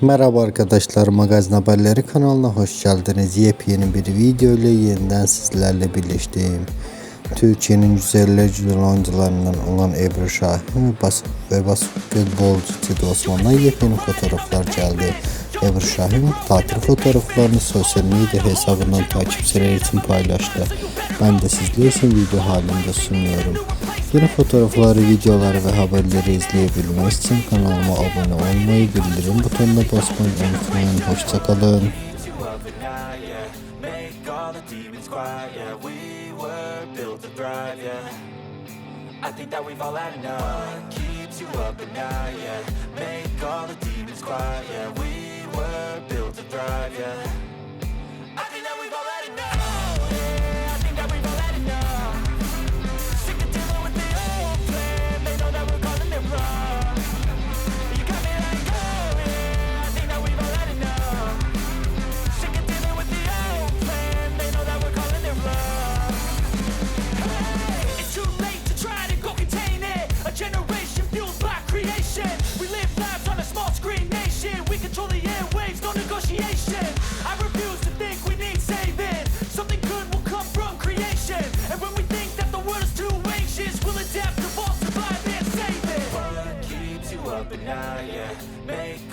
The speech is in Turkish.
Merhaba arkadaşlar Magazin Haberleri kanalına hoş geldiniz. Yepyeni bir video ile yeniden sizlerle birleştim. Türkiye'nin güzeller güzel oyuncularından olan Ebru Şahin ve, bas ve basketbolcu Tito Osman'dan yepyeni fotoğraflar geldi. Ebru Şahin tatil fotoğraflarını sosyal medya hesabından takipçiler için paylaştı. Ben de sizler için video halinde sunuyorum. Yeni fotoğrafları, videoları ve haberleri izleyebilmek için kanalıma abone olmayı, bildirim butonuna basmayı unutmayın. Hoşçakalın. I think that we've all had enough Keeps you up at night, yeah Make all the demons quiet, yeah We were built to thrive, yeah Now, and yeah, make up.